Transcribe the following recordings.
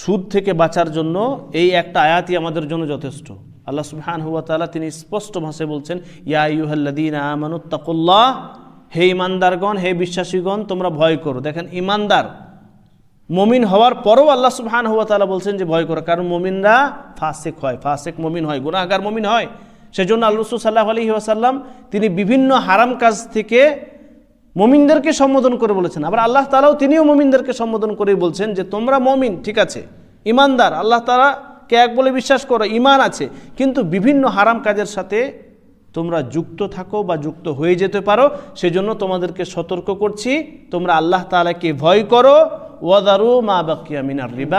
সুদ থেকে বাঁচার জন্য এই একটা আয়াতই আমাদের জন্য যথেষ্ট। আল্লাহ সুবহান হুয়া তাআলা তিনি স্পষ্ট ভাষায় বলছেন, ইয়া ইউহাল্লাদিন আমানুত্তাকুল্লাহ হে ইমানদারগণ হে বিশ্বাসীগণ, তোমরা ভয় করো। দেখেন ইমানদার মমিন হওয়ার পরও আল্লাহ সুবহান হুয়া তাআলা বলছেন যে ভয় করো, কারণ মমিনরা ফাসেক হয়, ফাসেক মমিন হয়, গুনাহগার মমিন হয়। সেজন্য আল্লাহ সাল্লাহ আলহি ওয়াসাল্লাম তিনি বিভিন্ন হারাম কাজ থেকে মমিনদেরকে সম্বোধন করে বলেছেন। আবার আল্লাহ তালাও তিনিও মমিনদেরকে সম্বোধন করে বলছেন যে, তোমরা মমিন, ঠিক আছে, ইমানদার, আল্লাহ তালাকে এক বলে বিশ্বাস করো ইমান আছে, কিন্তু বিভিন্ন হারাম কাজের সাথে তোমরা যুক্ত থাকো বা যুক্ত হয়ে যেতে পারো, সেজন্য তোমাদেরকে সতর্ক করছি, তোমরা আল্লাহ তালাকে ভয় করো, ওয়াদারু মা বাকিয়া মিনার রিবা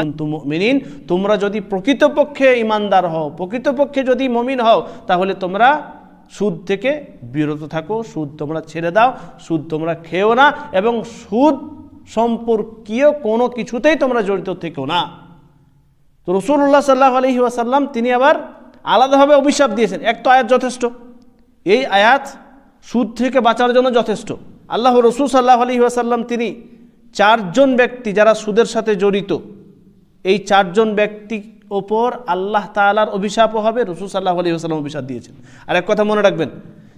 মিনিন তোমরা যদি প্রকৃতপক্ষে ইমানদার হও, প্রকৃতপক্ষে যদি মমিন হও, তাহলে তোমরা সুদ থেকে বিরত থাকো, সুদ তোমরা ছেড়ে দাও, সুদ তোমরা খেও না এবং সুদ সম্পর্কীয় কোনো কিছুতেই তোমরা জড়িত থেকো না। তো রসুল্লাহ সাল্লাহ আলহি ওয়াসাল্লাম, তিনি আবার আলাদাভাবে অভিশাপ দিয়েছেন। এক তো আয়াত যথেষ্ট। এই আয়াত সুদ থেকে বাঁচার জন্য যথেষ্ট। আল্লাহ রসুল সাল্লাহ আলহি ওয়াসাল্লাম, তিনি চারজন ব্যক্তি যারা সুদের সাথে জড়িত, এই চারজন ব্যক্তি ওপর আল্লাহ তালার অভিশাপও হবে, রসুল সাল্লাহ আলী আসাল্লাম অভিশাপ দিয়েছেন। আর এক কথা মনে রাখবেন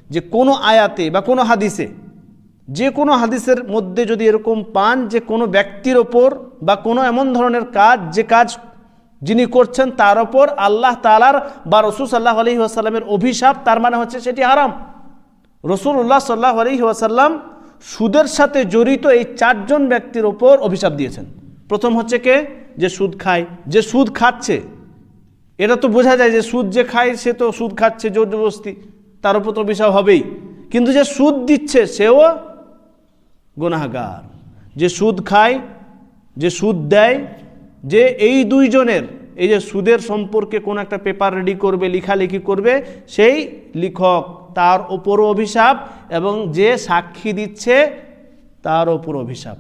যে কোনো আয়াতে বা কোনো হাদিসে, যে কোনো হাদিসের মধ্যে যদি এরকম পান যে কোনো ব্যক্তির ওপর বা কোনো এমন ধরনের কাজ, যে কাজ যিনি করছেন তার ওপর আল্লাহ তালার বা রসুল সাল্লাহ আলহি আসাল্লামের অভিশাপ, তার মানে হচ্ছে সেটি আরাম হারাম। রসুল্লাহ সাল্লাহ আলহি আসাল্লাম সুদের সাথে জড়িত এই চারজন ব্যক্তির ওপর অভিশাপ দিয়েছেন। প্রথম হচ্ছে কে? যে সুদ খায়, যে সুদ খাচ্ছে। এটা তো বোঝা যায় যে সুদ যে খায়, সে তো সুদ খাচ্ছে জোর জবস্তি তার উপর তো বিষয় হবেই। কিন্তু যে সুদ দিচ্ছে, সেও গুনাহগার। যে সুদ খায়, যে সুদ দেয়, যে এই দুইজনের, এই যে সুদের সম্পর্কে কোন একটা পেপার রেডি করবে, লেখালেখি করবে, সেই লিখক, তার ওপরও অভিশাপ এবং যে সাক্ষী দিচ্ছে, তার ওপর অভিশাপ।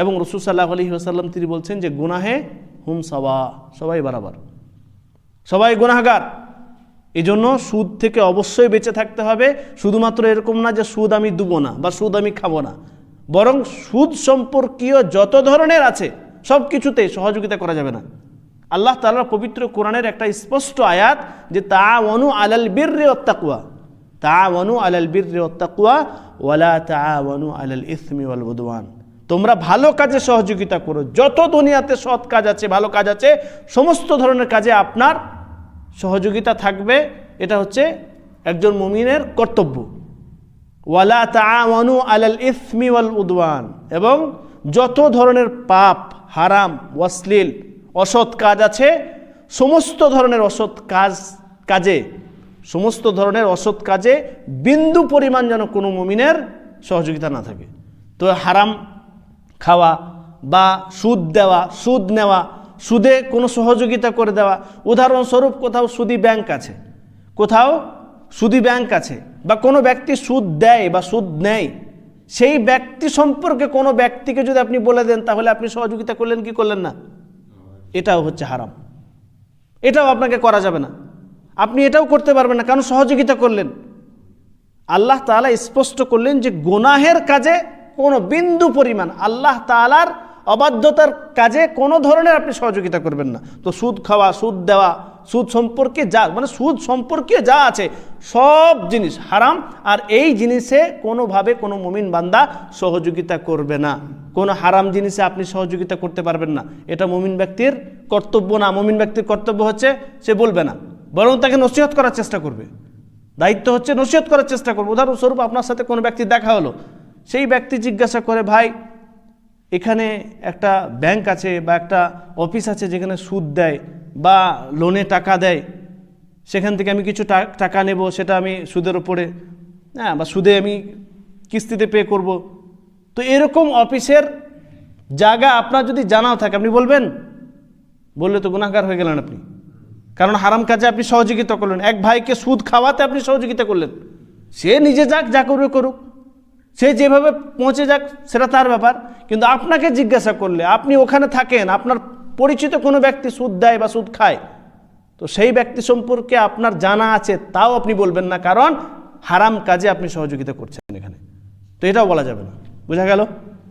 এবং রসুল সাল্লাহ আলহি আসাল্লাম তিনি বলছেন যে গুনাহে হুম সবা সবাই বরাবর। সবাই গুনাহগার। এই জন্য সুদ থেকে অবশ্যই বেঁচে থাকতে হবে। শুধুমাত্র এরকম না যে সুদ আমি দুবো না বা সুদ আমি খাব না। বরং সুদ সম্পর্কীয় যত ধরনের আছে সব কিছুতে সহযোগিতা করা যাবে না। আল্লাহ তালার পবিত্র কোরআনের একটা স্পষ্ট আয়াত যে তা অনু আলাল বীর রে অত্তাকুয়া তা অনু আলাল বীর রে অত্তাকুয়া ওয়ালা তা অনু আলাল ইসমি ওয়াল বুদওয়ান তোমরা ভালো কাজে সহযোগিতা করো। যত দুনিয়াতে সৎ কাজ আছে, ভালো কাজ আছে, সমস্ত ধরনের কাজে আপনার সহযোগিতা থাকবে। এটা হচ্ছে একজন মুমিনের কর্তব্য। ওয়ালা তাআওয়ানু আলাল ইসমি ওয়াল উদওয়ান। এবং যত ধরনের পাপ, হারাম ওয়াসলিল অসৎ কাজ আছে, সমস্ত ধরনের অসৎ কাজ, কাজে, সমস্ত ধরনের অসৎ কাজে বিন্দু পরিমাণ যেন কোনো মুমিনের সহযোগিতা না থাকে। তো হারাম খাওয়া বা সুদ দেওয়া, সুদ নেওয়া, সুদে কোনো সহযোগিতা করে দেওয়া। উদাহরণস্বরূপ কোথাও সুদি ব্যাংক আছে, কোথাও সুদি ব্যাংক আছে বা কোনো ব্যক্তি সুদ দেয় বা সুদ নেয়, সেই ব্যক্তি সম্পর্কে কোনো ব্যক্তিকে যদি আপনি বলে দেন, তাহলে আপনি সহযোগিতা করলেন কি করলেন না? এটাও হচ্ছে হারাম। এটাও আপনাকে করা যাবে না। আপনি এটাও করতে পারবেন না, কারণ সহযোগিতা করলেন। আল্লাহ তাআলা স্পষ্ট করলেন যে, গোনাহের কাজে কোনো বিন্দু পরিমাণ আল্লাহ তাআলার অবাধ্যতার কাজে কোনো ধরনের আপনি সহযোগিতা করবেন না। তো সুদ খাওয়া, সুদ দেওয়া, সুদ সম্পর্কে যা মানে সুদ সম্পর্কে যা আছে, সব জিনিস হারাম, আর এই জিনিসে কোনোভাবে কোনো মুমিন বান্দা সহযোগিতা করবে না। কোনো হারাম জিনিসে আপনি সহযোগিতা করতে পারবেন না। এটা মুমিন ব্যক্তির কর্তব্য না, মুমিন ব্যক্তির কর্তব্য হচ্ছে সে বলবে না। বরং তাকে নসিহত করার চেষ্টা করবে। দায়িত্ব হচ্ছে নসিহত করার চেষ্টা করবে। উদাহরণস্বরূপ আপনার সাথে কোনো ব্যক্তি দেখা হলো। সেই ব্যক্তি জিজ্ঞাসা করে, ভাই, এখানে একটা ব্যাংক আছে বা একটা অফিস আছে যেখানে সুদ দেয় বা লোনে টাকা দেয়, সেখান থেকে আমি কিছু টাকা নেব, সেটা আমি সুদের ওপরে হ্যাঁ বা সুদে আমি কিস্তিতে পে করব। তো এরকম অফিসের জায়গা আপনার যদি জানাও থাকে, আপনি বলবেন? বললে তো গুণাগার হয়ে গেলেন আপনি। কারণ হারাম কাজে আপনি সহযোগিতা করলেন। এক ভাইকে সুদ খাওয়াতে আপনি সহযোগিতা করলেন। সে নিজে যাক, যা করবে করুক। সে যেভাবে পৌঁছে যাক, সেটা তার ব্যাপার। কিন্তু আপনাকে জিজ্ঞাসা করলে, আপনি ওখানে থাকেন, আপনার পরিচিত কোনো ব্যক্তি সুদ দেয় বা সুদ খায়, তো সেই ব্যক্তি সম্পর্কে আপনার জানা আছে, তাও আপনি বলবেন না, কারণ হারাম কাজে আপনি সহযোগিতা করছেন এখানে। তো এটাও বলা যাবে না। বোঝা গেল?